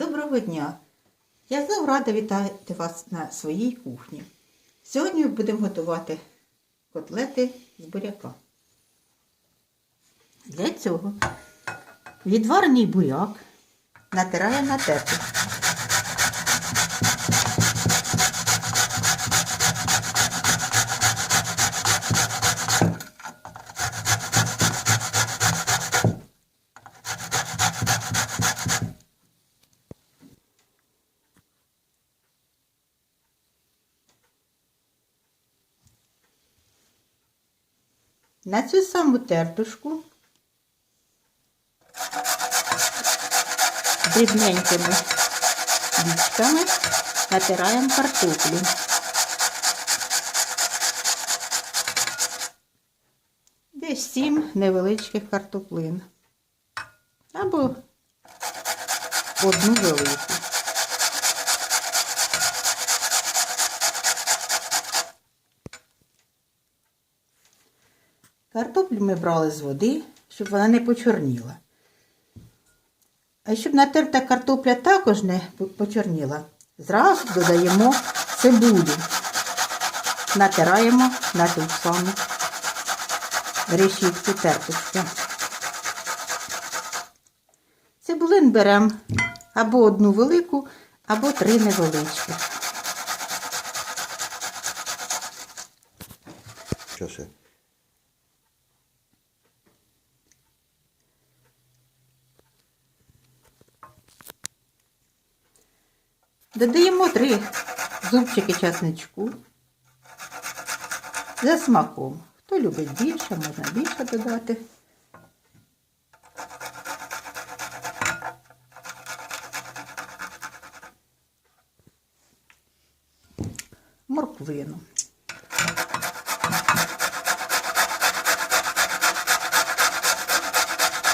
Доброго дня! Я знову рада вітати вас на своїй кухні. Сьогодні будемо готувати котлети з буряка. Для цього відварений буряк натирає на терку. На цю саму тертушку дрібненькими вічками натираємо картоплю. Десь сім невеличких картоплин. Або одну велику. Картоплю ми брали з води, щоб вона не почорніла. А щоб натерта картопля також не почорніла, зразу додаємо цибулю. Натираємо на ту саму решітку терточку. Цибулин беремо або одну велику, або три невеличкі. Що ще? Додаємо три зубчики часничку за смаком. Хто любить більше, можна більше додати. Морквину.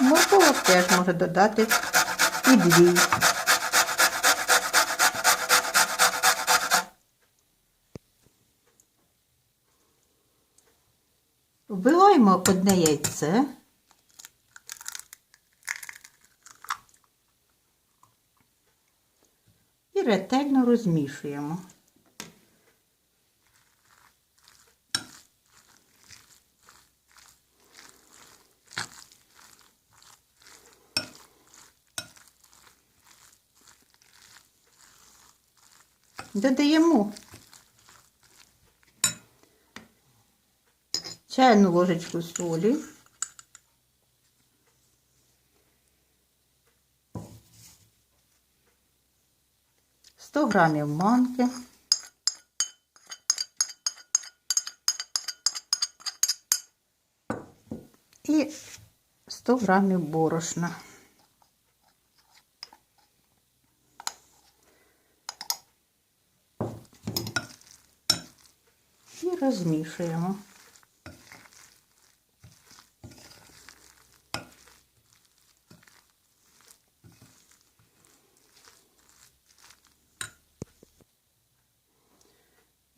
Морковок теж може додати і дві. Вбиваємо одне яйце. І ретельно розмішуємо. Додаємо чайну ложечку солі. Сто грамів манки. І 100 грамів борошна. І розмішуємо.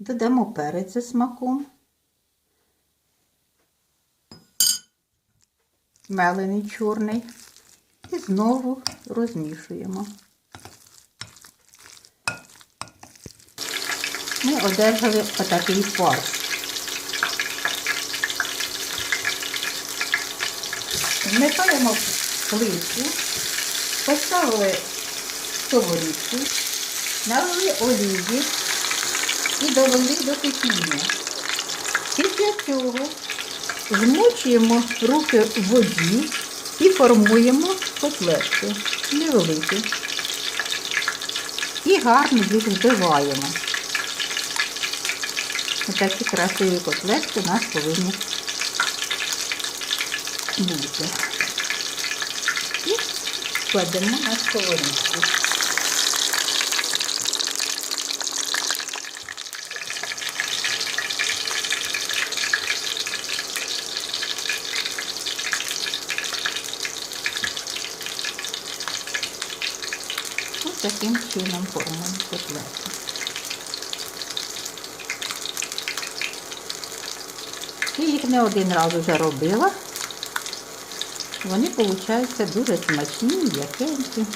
Додамо перець за смаком, мелений чорний і знову розмішуємо. Ми одержали отакий фарш. Вмикаємо плитку, поставили сковорідку, налили олії і довели до кипіння. Після цього змочуємо руки в воді і формуємо котлетки невеликі. І гарно їх збиваємо. Отакі красиві котлетки у нас повинні бути. І кладемо на сковорідку. Таким чином формуємо котлети. Я їх не один раз вже робила. Вони, виходять, дуже смачні, м'якенькі.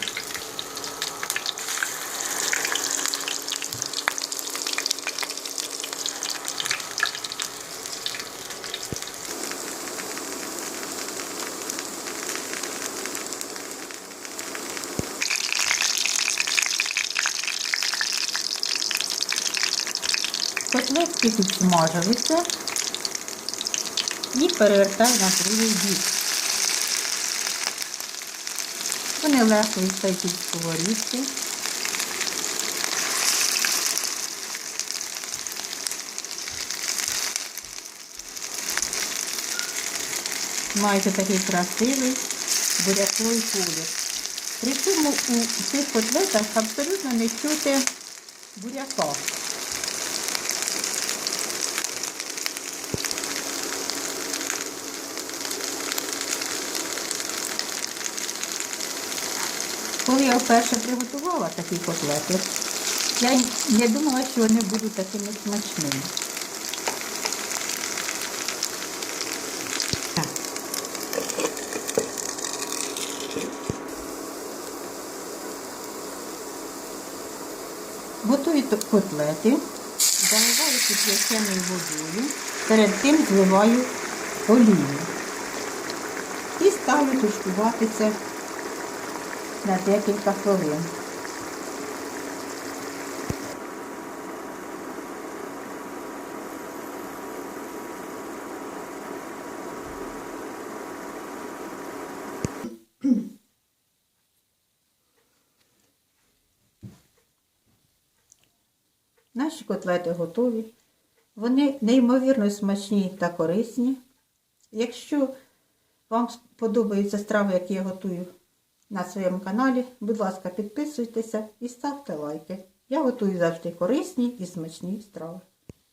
Котлетки підсмажилися і перевертаю на другий бік. Вони легко відстають від сковорідки. Майже такий красивий буряковий колір. При цьому у цих котлетах абсолютно не чути буряка. Коли я вперше приготувала такі котлети, я не думала, що вони будуть такими смачними. Готую котлети, заливаю кип'яченою водою, перед тим зливаю олію. І ставлю тушкуватися на декілька хвилин. Наші котлети готові. Вони неймовірно смачні та корисні. Якщо вам подобаються страви, які я готую на своєму каналі, будь ласка, підписуйтеся і ставте лайки. Я готую завжди корисні і смачні страви.